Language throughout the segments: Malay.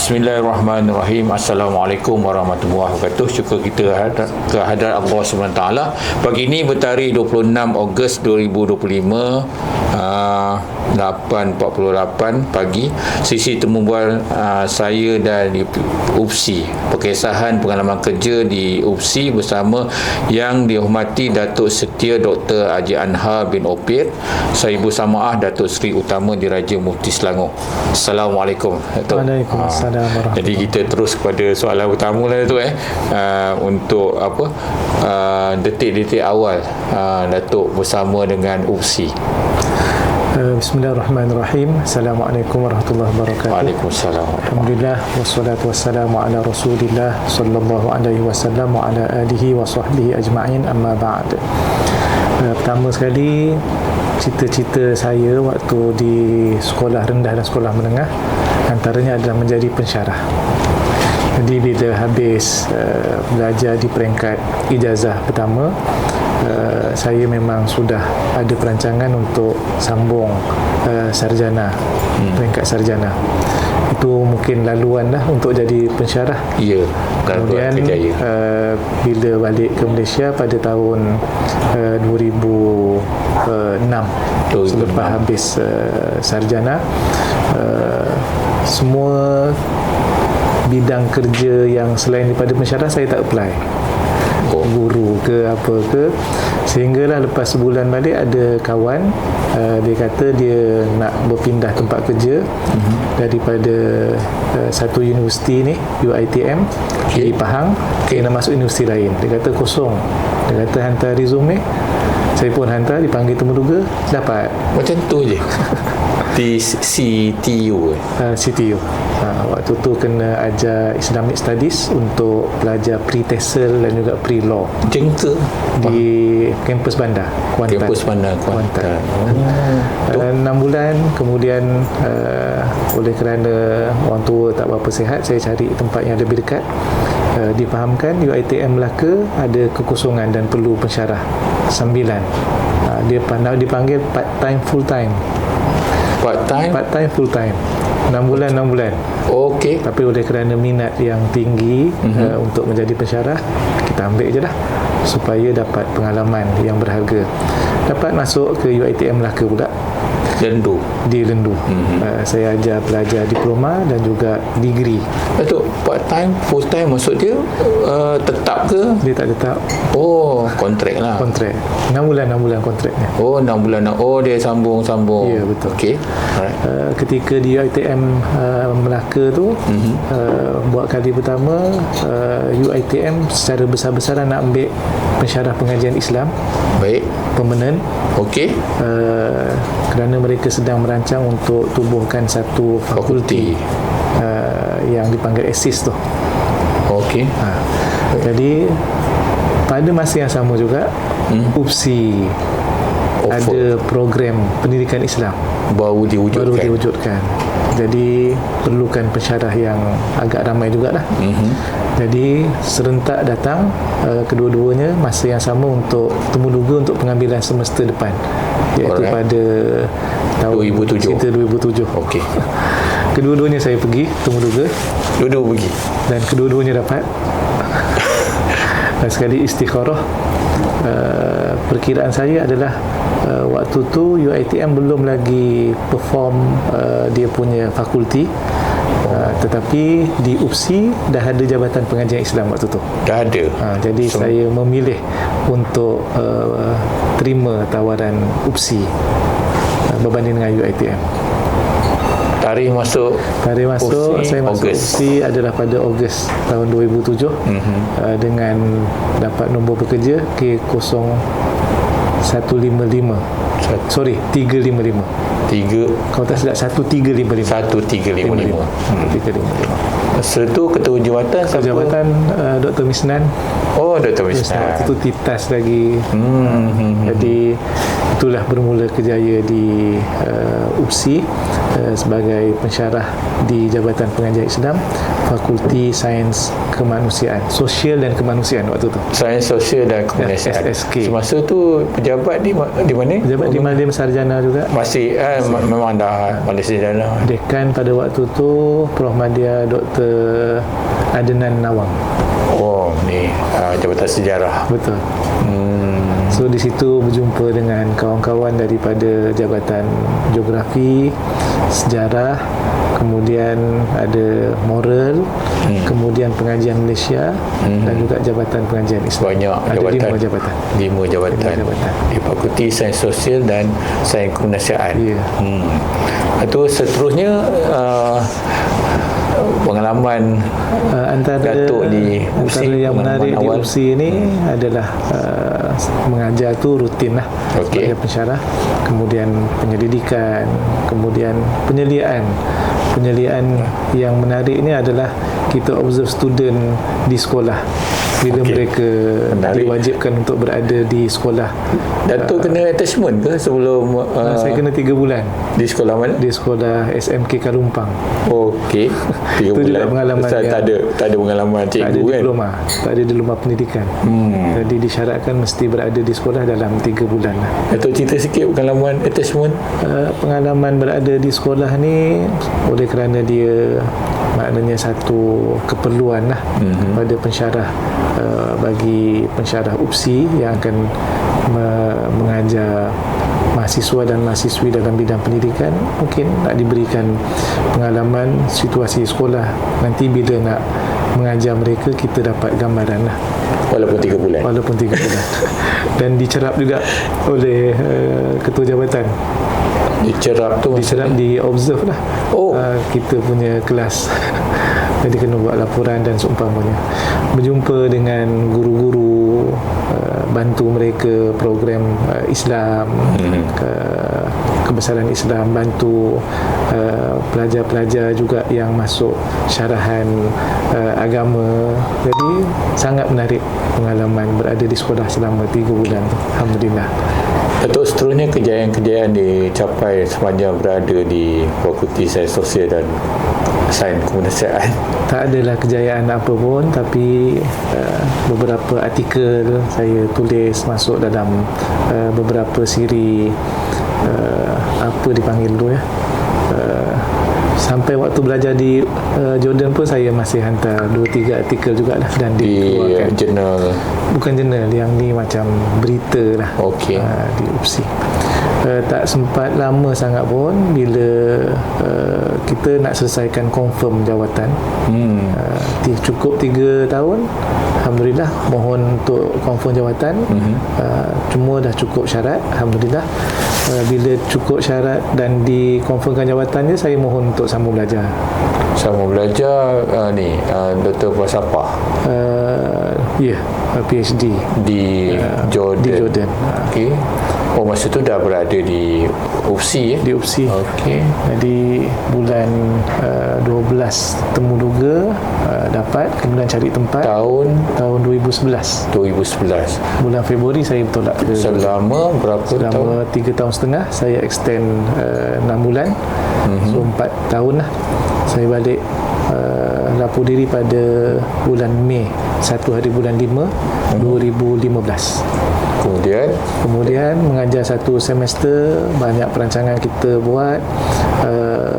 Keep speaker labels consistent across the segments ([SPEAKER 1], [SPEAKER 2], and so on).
[SPEAKER 1] Bismillahirrahmanirrahim. Assalamualaikum warahmatullahi wabarakatuh. Syukur kita kehadrat Allah SWT. Pagi ini bertarikh 26 Ogos 2025 uh, 8.48 pagi. Sisi temu bual uh, saya dan UPSI. Perkesahan pengalaman kerja di UPSI bersama yang dihormati Datuk Setia Dr. Haji Anha bin Opir. Saya Ibu Samaah Datuk Seri Utama Diraja Mufti Selangor. Assalamualaikum.
[SPEAKER 2] Datuk. Waalaikumsalam.
[SPEAKER 1] Assalamualaikum. Jadi kita terus kepada soalan utama lah tu eh uh, untuk apa uh, detik-detik awal uh, Datuk bersama dengan UPSI.
[SPEAKER 2] Uh, Bismillahirrahmanirrahim. Assalamualaikum warahmatullahi wabarakatuh.
[SPEAKER 1] Waalaikumsalam.
[SPEAKER 2] Alhamdulillah wassalatu wassalamu ala Rasulillah sallallahu alaihi wasallam wa ala alihi wa sahbihi ajma'in amma ba'd. Uh, pertama sekali cita-cita saya waktu di sekolah rendah dan sekolah menengah antaranya adalah menjadi pensyarah. Jadi bila habis uh, belajar di peringkat ijazah pertama, uh, saya memang sudah ada perancangan untuk sambung uh, sarjana, hmm. peringkat sarjana. Itu mungkin laluan lah untuk jadi pensyarah.
[SPEAKER 1] Ya,
[SPEAKER 2] kemudian uh, bila balik ke Malaysia pada tahun uh, 2006, 2006 selepas habis uh, sarjana, uh, semua bidang kerja yang selain daripada pensyarah saya tak apply oh. Ke apa ke sehinggalah lepas sebulan balik ada kawan uh, dia kata dia nak berpindah tempat kerja uh-huh. daripada uh, satu universiti ni UITM okay. di Pahang okay. nak masuk universiti lain dia kata kosong dia kata hantar resume saya pun hantar dipanggil temuduga dapat.
[SPEAKER 1] Macam tu je. Di CTU
[SPEAKER 2] uh, CTU uh, waktu tu kena ajar Islamic Studies untuk belajar pre-TESOL dan juga pre-law.
[SPEAKER 1] Tu
[SPEAKER 2] di kampus bandar
[SPEAKER 1] Kuantan. Kampus bandar Kuantan,
[SPEAKER 2] Kuantan. Oh. Uh, 6 bulan kemudian uh, oleh kerana orang tua tak berapa sihat saya cari tempat yang lebih dekat uh, difahamkan UITM Melaka ada kekosongan dan perlu pensyarah. Sambilan uh, dia dipanggil part time full time
[SPEAKER 1] part time
[SPEAKER 2] part time full time 6 bulan 6 bulan.
[SPEAKER 1] Okey.
[SPEAKER 2] Tapi oleh kerana minat yang tinggi mm-hmm. uh, untuk menjadi pensyarah kita ambil je lah supaya dapat pengalaman yang berharga. Dapat masuk ke UiTM Melaka pula
[SPEAKER 1] Lendu
[SPEAKER 2] di Lendu mm-hmm. uh, saya ajar pelajar diploma dan juga degree.
[SPEAKER 1] Datuk part time full time maksud dia uh, tetap ke?
[SPEAKER 2] Dia tak tetap.
[SPEAKER 1] Oh kontrak lah.
[SPEAKER 2] Kontrak. 6 bulan 6 bulan kontraknya
[SPEAKER 1] oh 6 bulan. Oh dia sambung sambung
[SPEAKER 2] ya yeah, betul.
[SPEAKER 1] Okay.
[SPEAKER 2] Alright. Uh, ketika di UiTM uh, Melaka tu mm-hmm. uh, buat kali pertama uh, UiTM secara besar-besaran nak ambil pensyarah pengajian Islam.
[SPEAKER 1] Baik
[SPEAKER 2] permanent.
[SPEAKER 1] Okey.
[SPEAKER 2] Uh, kerana mereka sedang merancang untuk tubuhkan satu fakulti, fakulti. Uh, yang dipanggil ASIS tu.
[SPEAKER 1] Okey.
[SPEAKER 2] Uh, jadi pada masa yang sama juga hmm. UPSI oh, ada program pendidikan Islam.
[SPEAKER 1] Baru diwujudkan.
[SPEAKER 2] Baru diwujudkan. Jadi perlukan pensyarah yang agak ramai jugalah. Mm-hmm. Jadi serentak datang uh, kedua-duanya masa yang sama untuk temuduga untuk pengambilan semester depan. Iaitu Alright. pada
[SPEAKER 1] tahun 2007
[SPEAKER 2] kita 2007
[SPEAKER 1] okey.
[SPEAKER 2] Kedua-duanya saya pergi temuduga
[SPEAKER 1] dua-dua pergi?
[SPEAKER 2] Dan kedua-duanya dapat. Dan sekali istikharah uh, perkiraan saya adalah uh, waktu tu UiTM belum lagi perform uh, dia punya fakulti tetapi di UPSI dah ada jabatan pengajian Islam waktu tu.
[SPEAKER 1] Dah ada.
[SPEAKER 2] Uh, jadi so, saya memilih untuk uh, terima tawaran UPSI uh, berbanding dengan UiTM
[SPEAKER 1] tarikh masuk
[SPEAKER 2] tarikh masuk Usi, saya masuk August. UPSI adalah pada Ogos tahun 2007 mm-hmm. uh, dengan dapat nombor pekerja K0155 sorry 355
[SPEAKER 1] tiga
[SPEAKER 2] kalau tak silap satu tiga lima lima
[SPEAKER 1] satu tiga lima lima
[SPEAKER 2] hmm. tiga lima lima
[SPEAKER 1] masa tu ketua jawatan
[SPEAKER 2] ketua jawatan uh, Dr. Misnan
[SPEAKER 1] oh Dr. Misnan
[SPEAKER 2] waktu tu titas lagi hmm. hmm. jadi itulah bermula kejaya di uh, UPSI sebagai pensyarah di Jabatan Pengajian Islam Fakulti Sains Kemanusiaan Sosial dan Kemanusiaan waktu tu.
[SPEAKER 1] Sains Sosial dan Kemanusiaan.
[SPEAKER 2] SSK.
[SPEAKER 1] semasa tu pejabat di di mana?
[SPEAKER 2] Pejabat di Madin Sarjana juga.
[SPEAKER 1] Masih eh, ma- memang dah Malaysia Sarjana.
[SPEAKER 2] Dekan pada waktu tu Prof. Madia Dr. Adenan Nawang.
[SPEAKER 1] Oh ni uh, Jabatan Sejarah.
[SPEAKER 2] Betul.
[SPEAKER 1] Hmm.
[SPEAKER 2] So di situ berjumpa dengan kawan-kawan daripada Jabatan Geografi, Sejarah, kemudian ada Moral, hmm. kemudian Pengajian Malaysia hmm. dan juga Jabatan Pengajian Islam.
[SPEAKER 1] banyak
[SPEAKER 2] ada
[SPEAKER 1] jabatan
[SPEAKER 2] lima jabatan.
[SPEAKER 1] lima jabatan,
[SPEAKER 2] Lima jabatan.
[SPEAKER 1] di Fakulti Sains Sosial dan Sains Kemanusiaan
[SPEAKER 2] Ya.
[SPEAKER 1] hmm. itu seterusnya uh, pengalaman
[SPEAKER 2] Uh, antara
[SPEAKER 1] Datuk di UPSI,
[SPEAKER 2] antara yang menarik di. UPSI ini hmm. adalah uh, mengajar tu rutin lah.
[SPEAKER 1] Okey.
[SPEAKER 2] sebagai pensyarah. Kemudian penyelidikan. Kemudian penyeliaan. Penyeliaan yang menarik ini adalah kita observe student di sekolah bila
[SPEAKER 1] Okey.
[SPEAKER 2] mereka
[SPEAKER 1] Menarik.
[SPEAKER 2] diwajibkan untuk berada di sekolah
[SPEAKER 1] Datuk kena attachment ke sebelum uh,
[SPEAKER 2] uh, saya kena tiga bulan
[SPEAKER 1] di sekolah mana?
[SPEAKER 2] di sekolah SMK Kalumpang
[SPEAKER 1] Okey. Tiga
[SPEAKER 2] Itu juga
[SPEAKER 1] bulan.
[SPEAKER 2] pengalaman
[SPEAKER 1] tak,
[SPEAKER 2] yang-
[SPEAKER 1] tak ada tak ada pengalaman
[SPEAKER 2] tak ada
[SPEAKER 1] cikgu kan.
[SPEAKER 2] diploma tak ada diploma pendidikan
[SPEAKER 1] Hmm.
[SPEAKER 2] jadi disyaratkan mesti berada di sekolah dalam tiga bulan lah.
[SPEAKER 1] Datuk cerita sikit pengalaman attachment.
[SPEAKER 2] Uh, pengalaman berada di sekolah ni oleh kerana dia maknanya satu keperluan lah mm-hmm. pada pensyarah uh, bagi pensyarah UPSI yang akan me- mengajar mahasiswa dan mahasiswi dalam bidang pendidikan mungkin nak diberikan pengalaman situasi sekolah nanti bila nak mengajar mereka kita dapat gambaran lah
[SPEAKER 1] Walaupun tiga bulan.
[SPEAKER 2] walaupun tiga bulan dan dicerap juga oleh uh, ketua jabatan
[SPEAKER 1] Dicerap tu maksudnya.
[SPEAKER 2] diserap di observe lah
[SPEAKER 1] Oh.
[SPEAKER 2] uh, kita punya kelas jadi kena buat laporan dan seumpamanya. Berjumpa dengan guru-guru uh, bantu mereka program uh, Islam
[SPEAKER 1] Hmm.
[SPEAKER 2] ke, kebesaran Islam bantu uh, pelajar-pelajar juga yang masuk syarahan uh, agama. Jadi sangat menarik pengalaman berada di sekolah selama 3 bulan. Tu Alhamdulillah
[SPEAKER 1] Datuk seterusnya kejayaan-kejayaan dicapai sepanjang berada di Fakulti Sains Sosial dan Sains Kemanusiaan.
[SPEAKER 2] tak adalah kejayaan apa pun tapi uh, beberapa artikel saya tulis masuk dalam uh, beberapa siri uh, apa dipanggil dulu ya uh, sampai waktu belajar di uh, Jordan pun saya masih hantar 2-3 artikel jugalah dan
[SPEAKER 1] Di
[SPEAKER 2] dikeluarkan
[SPEAKER 1] jurnal
[SPEAKER 2] bukan jurnal yang ni macam berita lah.
[SPEAKER 1] Okey.
[SPEAKER 2] uh, di UPSI uh, tak sempat lama sangat pun bila uh, kita nak selesaikan confirm jawatan
[SPEAKER 1] hmm.
[SPEAKER 2] uh, cukup 3 tahun Alhamdulillah mohon untuk confirm jawatan mm-hmm. uh, cuma dah cukup syarat Alhamdulillah uh, bila cukup syarat dan dikonfirmkan jawatannya saya mohon untuk sambung belajar
[SPEAKER 1] sama belajar uh, ni uh, Dr. Falsafah
[SPEAKER 2] uh, ya yeah, PhD
[SPEAKER 1] di Jordan.
[SPEAKER 2] di Jordan.
[SPEAKER 1] Okey. Oh masa tu dah berada di UPSI ya.
[SPEAKER 2] di UPSI
[SPEAKER 1] Okey.
[SPEAKER 2] Jadi bulan uh, 12 temu duga uh, dapat kemudian cari tempat
[SPEAKER 1] Tahun
[SPEAKER 2] tahun 2011
[SPEAKER 1] 2011.
[SPEAKER 2] bulan Februari saya bertolak ke
[SPEAKER 1] Selama berapa tahun?
[SPEAKER 2] selama 3 tahun setengah saya extend uh, 6 bulan mm-hmm. so 4 tahun lah saya balik uh, lapor diri pada bulan Mei 1 hari bulan 5 2015
[SPEAKER 1] Kemudian?
[SPEAKER 2] Kemudian mengajar satu semester banyak perancangan kita buat uh,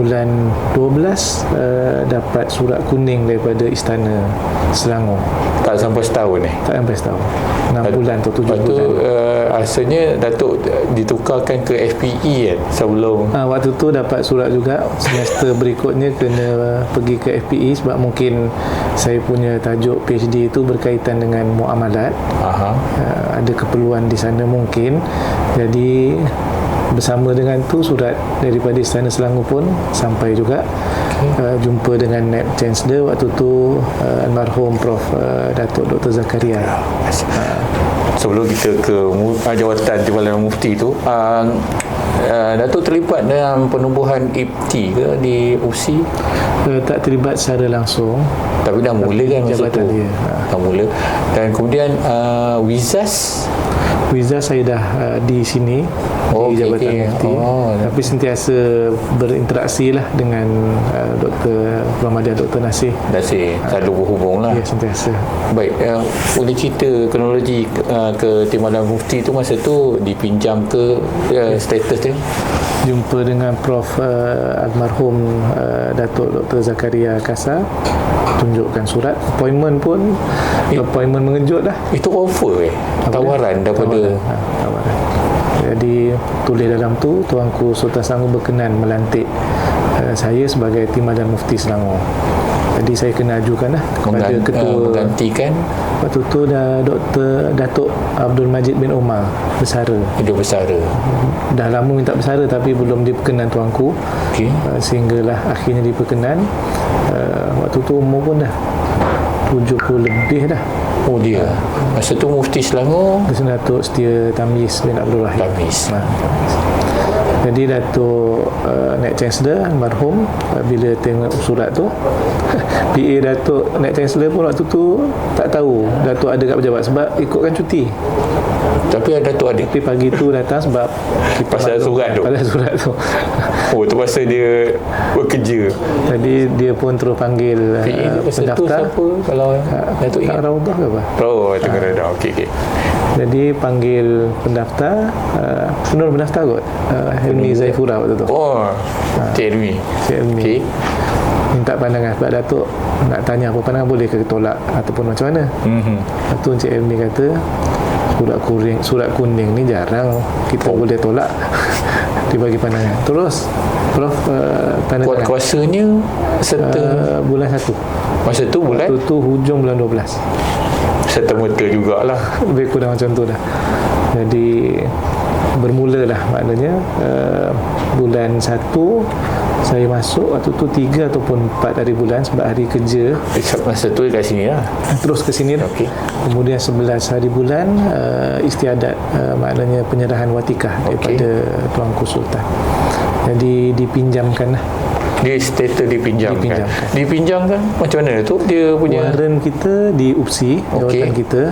[SPEAKER 2] bulan 12 uh, dapat surat kuning daripada Istana Selangor.
[SPEAKER 1] tak sampai setahun eh.
[SPEAKER 2] Tak sampai setahun. 6 bulan atau 7
[SPEAKER 1] Lepas tu
[SPEAKER 2] bulan.
[SPEAKER 1] uh, asalnya Datuk ditukarkan ke FPE kan sebelum
[SPEAKER 2] Ha, waktu tu dapat surat juga semester berikutnya kena pergi ke FPE sebab mungkin saya punya tajuk PhD itu berkaitan dengan muamalat
[SPEAKER 1] aha
[SPEAKER 2] uh, ada keperluan di sana mungkin jadi bersama dengan tu surat daripada Istana Selangor pun sampai juga. Okay. uh, jumpa dengan Naib Chancellor waktu tu uh, almarhum Prof uh, Datuk Dr Zakaria.
[SPEAKER 1] Sebelum kita ke uh, jawatan Timbalan Mufti tu uh, uh, Datuk terlibat dalam penubuhan IPTI ke di UPSI
[SPEAKER 2] uh, tak terlibat secara langsung.
[SPEAKER 1] Tapi dah mula kan masa tu.
[SPEAKER 2] dia, ha.
[SPEAKER 1] dah mula. Dan kemudian uh, Wizas
[SPEAKER 2] Visa saya dah uh, di sini
[SPEAKER 1] Oh,
[SPEAKER 2] di Jabatan. Mufti.
[SPEAKER 1] Oh.
[SPEAKER 2] Tapi sentiasa berinteraksi lah dengan uh, Dr. Ramadan Dr. Nasir.
[SPEAKER 1] Dah say selalu berhubung lah
[SPEAKER 2] Ya, sentiasa.
[SPEAKER 1] Baik, uh, boleh cerita kronologi uh, ke Timbalan Mufti tu masa tu dipinjam ke uh, status dia?
[SPEAKER 2] Jumpa dengan Prof uh, almarhum uh, Datuk Dr. Zakaria Kasa tunjukkan surat appointment pun
[SPEAKER 1] Eh.
[SPEAKER 2] appointment mengejut lah
[SPEAKER 1] Itu offer eh? Tawaran daripada
[SPEAKER 2] tawaran, ha, tawaran. jadi tulis dalam tu Tuanku Sultan Selangor berkenan melantik uh, saya sebagai Timbalan Mufti Selangor jadi saya kena ajukan lah kepada
[SPEAKER 1] menggan-
[SPEAKER 2] ketua
[SPEAKER 1] uh, menggantikan
[SPEAKER 2] waktu tu dah Dr. Datuk Abdul Majid bin Omar bersara
[SPEAKER 1] hidup bersara.
[SPEAKER 2] dah lama minta bersara tapi belum diperkenan tuanku
[SPEAKER 1] Okey.
[SPEAKER 2] uh, sehinggalah akhirnya diperkenan uh, waktu tu umur pun dah 70 lebih dah
[SPEAKER 1] Oh dia. Masa tu Mufti Selangor
[SPEAKER 2] sini Datuk Setia Tamyiz bin Abdul Rahim
[SPEAKER 1] Tamis.
[SPEAKER 2] Ha. Jadi Datuk uh, Naik Chancellor almarhum uh, bila tengok surat tu PA Datuk Naik Chancellor pun waktu tu tak tahu Datuk ada kat pejabat sebab ikutkan cuti
[SPEAKER 1] Tapi ada tu ada.
[SPEAKER 2] tapi pagi tu datang sebab
[SPEAKER 1] Pasal
[SPEAKER 2] maklum-
[SPEAKER 1] surat tu.
[SPEAKER 2] pasal surat tu
[SPEAKER 1] Oh tu masa dia bekerja.
[SPEAKER 2] jadi dia pun terus panggil uh,
[SPEAKER 1] PA
[SPEAKER 2] pendaftar
[SPEAKER 1] siapa kalau Datuk
[SPEAKER 2] Kak
[SPEAKER 1] ingat?
[SPEAKER 2] Raudah ke apa
[SPEAKER 1] Oh tengah dah. Okey okey.
[SPEAKER 2] Jadi panggil pendaftar uh, Nur pendaftar kot uh, Helmi Zaifura waktu tu
[SPEAKER 1] Oh, Cik Elmi.
[SPEAKER 2] Cik Helmi
[SPEAKER 1] Okey.
[SPEAKER 2] Minta pandangan. Sebab Datuk Nak tanya apa pandangan boleh ke tolak Ataupun macam mana?
[SPEAKER 1] Mhm.
[SPEAKER 2] Lepas tu Cik Helmi kata Surat kuning, surat kuning ni jarang. Kita oh. boleh tolak. Dia bagi pandangan. Terus Prof uh, tanda
[SPEAKER 1] Kuat
[SPEAKER 2] tangan.
[SPEAKER 1] kuasanya serta
[SPEAKER 2] uh, Bulan 1
[SPEAKER 1] masa tu bulan?
[SPEAKER 2] Waktu tu hujung bulan 12
[SPEAKER 1] serta merta jugalah.
[SPEAKER 2] lebih kurang macam tu dah. Jadi bermulalah maknanya uh, bulan 1 saya masuk waktu tu 3 ataupun 4 hari bulan sebab hari kerja
[SPEAKER 1] Masa tu kat sini lah.
[SPEAKER 2] terus ke sini dah.
[SPEAKER 1] Okey.
[SPEAKER 2] kemudian 11 hari bulan uh, istiadat uh, maknanya penyerahan watikah
[SPEAKER 1] Okey.
[SPEAKER 2] daripada Tuanku Sultan jadi dipinjamkan lah
[SPEAKER 1] Dia status dipinjamkan.
[SPEAKER 2] Dipinjamkan.
[SPEAKER 1] Dipinjamkan. Macam mana tu? Dia punya
[SPEAKER 2] Waran kita di UPSI jawatan
[SPEAKER 1] Okey.
[SPEAKER 2] kita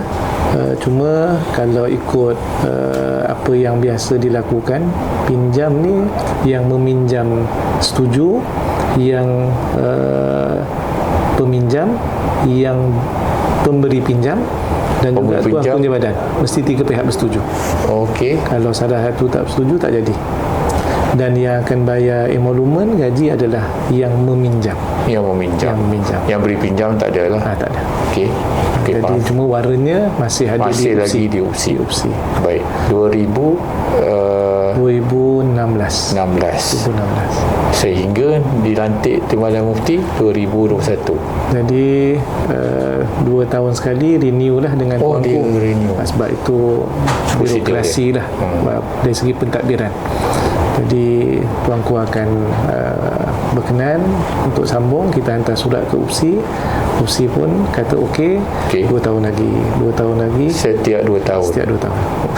[SPEAKER 2] uh, cuma kalau ikut uh, apa yang biasa dilakukan pinjam ni yang meminjam setuju yang uh, peminjam yang pemberi pinjam dan juga
[SPEAKER 1] Pemberi
[SPEAKER 2] tuan
[SPEAKER 1] pinjam.
[SPEAKER 2] kunjung badan mesti tiga pihak bersetuju
[SPEAKER 1] Okey.
[SPEAKER 2] kalau salah satu tak bersetuju tak jadi dan yang akan bayar emolumen gaji adalah yang meminjam
[SPEAKER 1] Yang meminjam.
[SPEAKER 2] yang meminjam
[SPEAKER 1] Yang beri pinjam tak ada lah.
[SPEAKER 2] ah, tak ada
[SPEAKER 1] Okey. Okey,
[SPEAKER 2] Jadi
[SPEAKER 1] faham.
[SPEAKER 2] cuma warnanya masih ada
[SPEAKER 1] Masih
[SPEAKER 2] di
[SPEAKER 1] lagi
[SPEAKER 2] UPSI.
[SPEAKER 1] di UPSI. Baik. 2000 uh,
[SPEAKER 2] 2016.
[SPEAKER 1] 16
[SPEAKER 2] 2016.
[SPEAKER 1] sehingga dilantik Timbalan Mufti 2021.
[SPEAKER 2] Jadi uh, dua tahun sekali renew lah dengan
[SPEAKER 1] Oh,
[SPEAKER 2] tuanku.
[SPEAKER 1] renew.
[SPEAKER 2] Ah, Sebab itu birokrasi lah
[SPEAKER 1] Hmm.
[SPEAKER 2] dari segi pentadbiran. Jadi tuanku akan uh, berkenan untuk sambung kita hantar surat ke UPSI. UPSI pun kata okey,
[SPEAKER 1] Okey.
[SPEAKER 2] dua tahun lagi, dua tahun lagi,
[SPEAKER 1] Setiap 2 tahun.
[SPEAKER 2] setiap dua tahun.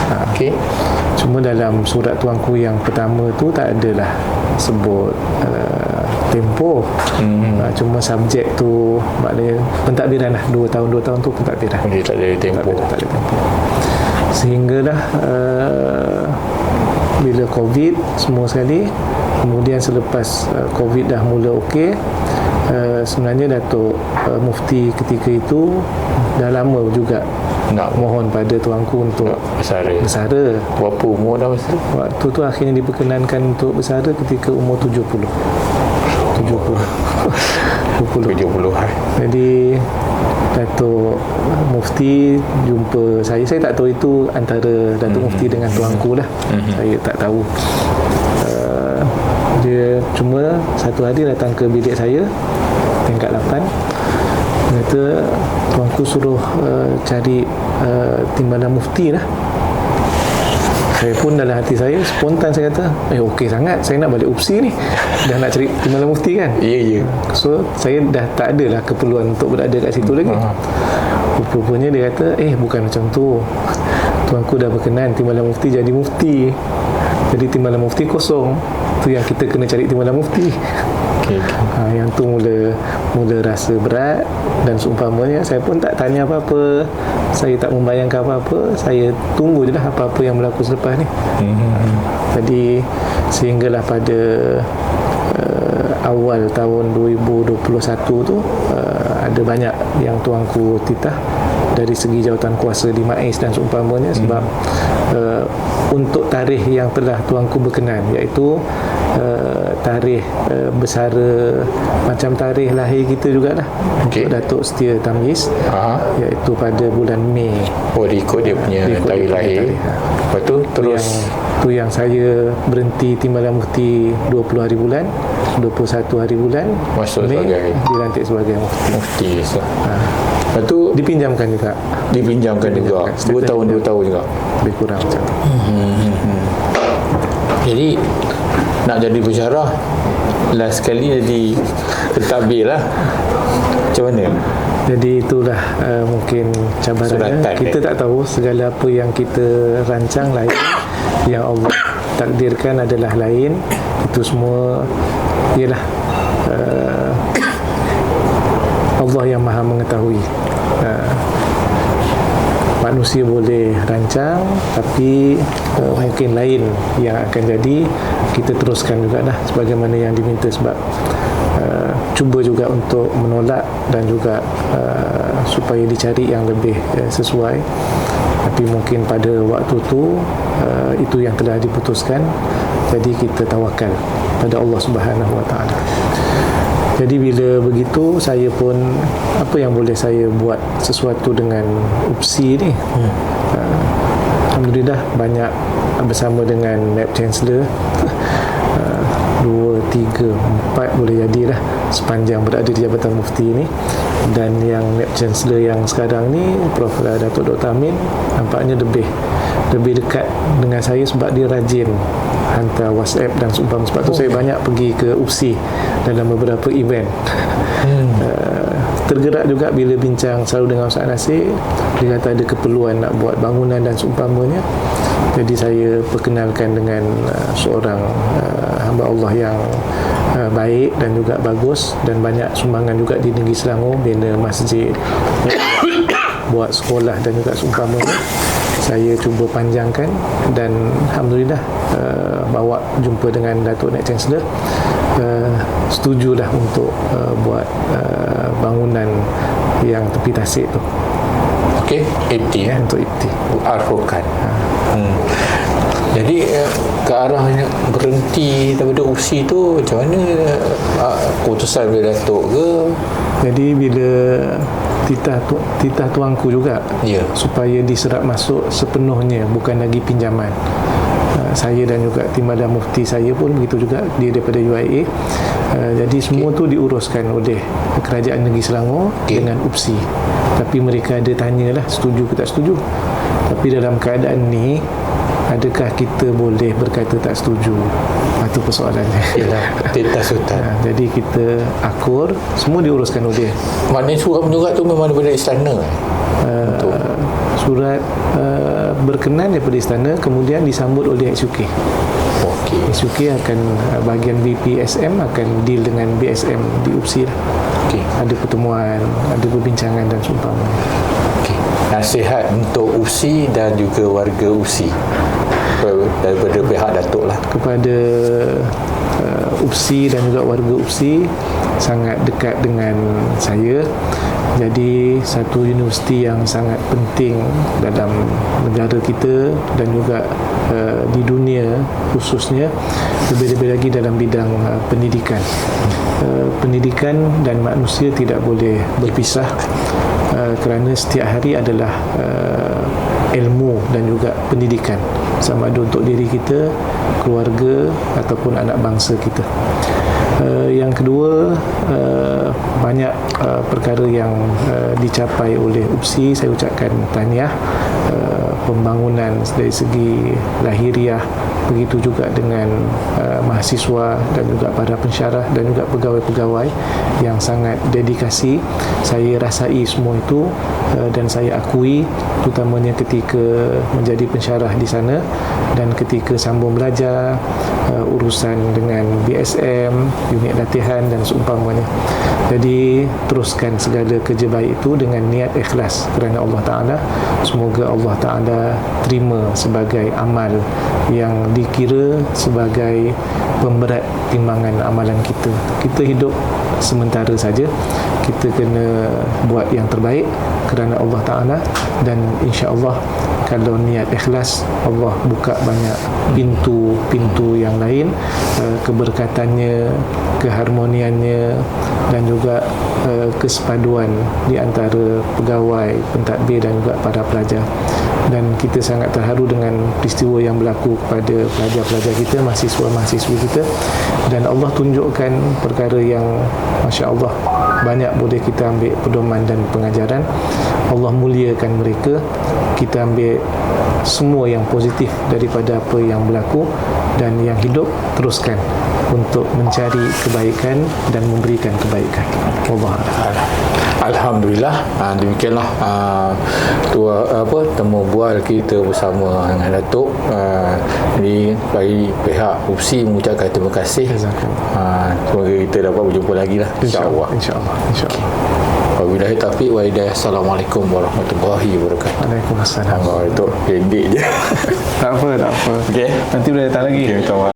[SPEAKER 2] Ha.
[SPEAKER 1] Okey.
[SPEAKER 2] Cuma dalam surat tuanku yang pertama tu tak adalah sebut uh, tempoh.
[SPEAKER 1] Hmm.
[SPEAKER 2] Uh, cuma subjek tu maknanya pentadbiran lah. Dua tahun, dua tahun tu pentadbiran.
[SPEAKER 1] Dia tak ada
[SPEAKER 2] Tak
[SPEAKER 1] tempoh.
[SPEAKER 2] ada, tak ada tempoh. Sehinggalah uh, bila COVID semua sekali kemudian selepas uh, COVID dah mula okey uh, sebenarnya Datuk uh, Mufti ketika itu dah lama juga
[SPEAKER 1] Nak
[SPEAKER 2] mohon pada tuanku untuk
[SPEAKER 1] bersara.
[SPEAKER 2] bersara
[SPEAKER 1] Berapa umur dah tu?
[SPEAKER 2] Waktu tu akhirnya diperkenankan untuk bersara ketika umur 70. 70. 70.
[SPEAKER 1] 70 eh.
[SPEAKER 2] Jadi Datuk Mufti jumpa saya. Saya tak tahu itu antara Datuk Mufti dengan tuanku lah. Saya tak tahu. Uh, dia cuma satu hari datang ke bilik saya tingkat 8 dia kata tuanku suruh uh, cari uh, timbalan mufti lah. Saya pun dalam hati saya spontan saya kata eh okey sangat saya nak balik UPSI ni. Dah nak cari timbalan mufti kan?
[SPEAKER 1] Ya, ya.
[SPEAKER 2] so saya dah tak ada lah keperluan untuk berada kat situ lagi.
[SPEAKER 1] Ha.
[SPEAKER 2] rupanya dia kata eh bukan macam tu. Tuanku dah berkenan timbalan mufti jadi mufti. Jadi timbalan mufti kosong. Tu yang kita kena cari timbalan mufti
[SPEAKER 1] Okey.
[SPEAKER 2] ha, yang tu mula mula rasa berat dan seumpamanya saya pun tak tanya apa-apa saya tak membayangkan apa-apa saya tunggu je lah apa-apa yang berlaku selepas ni
[SPEAKER 1] Hmm.
[SPEAKER 2] jadi sehinggalah pada uh, awal tahun 2021 tu uh, ada banyak yang tuanku titah dari segi jawatan kuasa di MAIS dan seumpamanya sebab uh, untuk tarikh yang telah tuanku berkenan iaitu uh, tarikh uh, bersara macam tarikh lahir kita jugalah
[SPEAKER 1] Okey.
[SPEAKER 2] untuk Datuk Setia Tamyiz
[SPEAKER 1] Ha.
[SPEAKER 2] iaitu pada bulan Mei
[SPEAKER 1] Oh, dia ikut dia punya
[SPEAKER 2] Dia ikut
[SPEAKER 1] tarikh
[SPEAKER 2] dia
[SPEAKER 1] lahir.
[SPEAKER 2] tarikh, ha.
[SPEAKER 1] Lepas tu terus
[SPEAKER 2] yang tu yang saya berhenti Timbalan Mufti 20 hari bulan 21 hari bulan
[SPEAKER 1] Masuk
[SPEAKER 2] Mei,
[SPEAKER 1] sebagai-
[SPEAKER 2] dilantik sebagai mufti
[SPEAKER 1] mufti. So.
[SPEAKER 2] ha.
[SPEAKER 1] Lepas tu
[SPEAKER 2] dipinjamkan juga
[SPEAKER 1] dipinjamkan juga. Dua
[SPEAKER 2] Statement
[SPEAKER 1] tahun,
[SPEAKER 2] dia.
[SPEAKER 1] dua tahun juga.
[SPEAKER 2] lebih kurang macam tu
[SPEAKER 1] Jadi nak jadi pensyarah last sekali jadi pentadbir lah. Macam mana?
[SPEAKER 2] jadi itulah uh, mungkin cabarannya
[SPEAKER 1] Suratan,
[SPEAKER 2] kita
[SPEAKER 1] eh?
[SPEAKER 2] tak tahu segala apa yang kita rancang lain yang Allah takdirkan adalah lain itu semua ialah uh, Allah yang maha mengetahui manusia boleh rancang tapi uh, mungkin lain yang akan jadi kita teruskan juga dah sebagaimana yang diminta sebab uh, cuba juga untuk menolak dan juga uh, supaya dicari yang lebih uh, sesuai. Tapi mungkin pada waktu tu uh, itu yang telah diputuskan. Jadi kita tawakal pada Allah Subhanahu Wa Taala jadi bila begitu saya pun apa yang boleh saya buat sesuatu dengan UPSI ni. Hmm. Uh, Alhamdulillah banyak bersama dengan Lab Chancellor uh, dua, tiga, empat boleh jadilah sepanjang berada di Jabatan Mufti ni dan yang Lab Chancellor yang sekarang ni Prof. Datuk Dr. Amin nampaknya lebih lebih dekat dengan saya sebab dia rajin hantar WhatsApp dan seumpama sebab tu saya banyak pergi ke UPSI dalam beberapa event. Hmm. uh, tergerak juga bila bincang selalu dengan Ustaz Nasir. Dia kata ada keperluan nak buat bangunan dan seumpamanya. Jadi saya perkenalkan dengan uh, seorang uh, hamba Allah yang uh, baik dan juga bagus dan banyak sumbangan juga di negeri Selangor. Bina masjid buat sekolah dan juga seumpamanya saya cuba panjangkan dan Alhamdulillah uh, bawa jumpa dengan Datuk Naik Chancellor uh, setujulah untuk uh, buat uh, bangunan yang tepi tasik tu
[SPEAKER 1] Okey, 80
[SPEAKER 2] ya,
[SPEAKER 1] eh.
[SPEAKER 2] untuk IPTI
[SPEAKER 1] Al-Furqan. Hmm. Jadi eh, ke arahnya berhenti daripada usi tu macam mana ah, keputusan bila Datuk ke?
[SPEAKER 2] jadi bila titah tu, titah tuanku juga.
[SPEAKER 1] Ya.
[SPEAKER 2] supaya diserap masuk sepenuhnya bukan lagi pinjaman. Uh, saya dan juga timbalan mufti saya pun begitu juga dia daripada UIA uh, jadi semua tu diuruskan oleh kerajaan negeri Selangor
[SPEAKER 1] Okey.
[SPEAKER 2] dengan UPSI. Tapi mereka ada tanyalah setuju ke tak setuju. Tapi dalam keadaan ni adakah kita boleh berkata tak setuju itu persoalannya
[SPEAKER 1] Sultan.
[SPEAKER 2] Ha, jadi kita akur semua diuruskan oleh
[SPEAKER 1] Maknanya surat menyurat tu memang daripada istana. eh?
[SPEAKER 2] uh, surat uh, berkenan daripada istana kemudian disambut oleh SUK
[SPEAKER 1] Okey.
[SPEAKER 2] SUK akan uh, bahagian BPSM akan deal dengan BSM di UPSI lah.
[SPEAKER 1] Okey.
[SPEAKER 2] ada pertemuan ada perbincangan dan seumpama
[SPEAKER 1] Okey. Nasihat untuk USI dan juga warga USI daripada pihak Datuk lah.
[SPEAKER 2] kepada uh, UPSI dan juga warga UPSI sangat dekat dengan saya. Jadi satu universiti yang sangat penting dalam negara kita dan juga uh, di dunia khususnya lebih-lebih lagi dalam bidang uh, pendidikan. Uh, pendidikan dan manusia tidak boleh berpisah uh, kerana setiap hari adalah uh, ilmu dan juga pendidikan sama ada untuk diri kita, keluarga ataupun anak bangsa kita. Uh, yang kedua uh, banyak uh, perkara yang uh, dicapai oleh UPSI saya ucapkan tahniah uh, pembangunan dari segi lahiriah begitu juga dengan uh, mahasiswa dan juga para pensyarah dan juga pegawai-pegawai yang sangat dedikasi saya rasai semua itu uh, dan saya akui terutamanya ketika menjadi pensyarah di sana dan ketika sambung belajar uh, urusan dengan BSM, unit latihan dan seumpamanya. Jadi teruskan segala kerja baik itu dengan niat ikhlas kerana Allah Taala. Semoga Allah Taala terima sebagai amal yang dikira sebagai pemberat timbangan amalan kita. Kita hidup sementara saja. Kita kena buat yang terbaik kerana Allah Taala dan insya-Allah kalau niat ikhlas Allah buka banyak pintu-pintu yang lain uh, keberkatannya keharmoniannya dan juga uh, kesepaduan di antara pegawai pentadbir dan juga para pelajar dan kita sangat terharu dengan peristiwa yang berlaku kepada pelajar-pelajar kita mahasiswa-mahasiswi kita. Dan Allah tunjukkan perkara yang Masya Allah banyak boleh kita ambil pedoman dan pengajaran. Allah muliakan mereka. Kita ambil semua yang positif daripada apa yang berlaku dan yang hidup teruskan untuk mencari kebaikan dan memberikan kebaikan. Allah
[SPEAKER 1] Alhamdulillah ha, demikianlah ha, tua apa temu bual kita bersama dengan Datuk ha, jadi bagi pihak UPSI mengucapkan terima kasih ha, semoga kita dapat berjumpa lagi lah insyaAllah
[SPEAKER 2] insyaAllah insyaAllah
[SPEAKER 1] Wabillahi taufiq wa hidayah. Assalamualaikum warahmatullahi wabarakatuh.
[SPEAKER 2] Waalaikumsalam.
[SPEAKER 1] Allah itu pendek je.
[SPEAKER 2] tak apa, tak apa.
[SPEAKER 1] Okey.
[SPEAKER 2] Nanti boleh datang lagi.
[SPEAKER 1] Okey, minta maaf.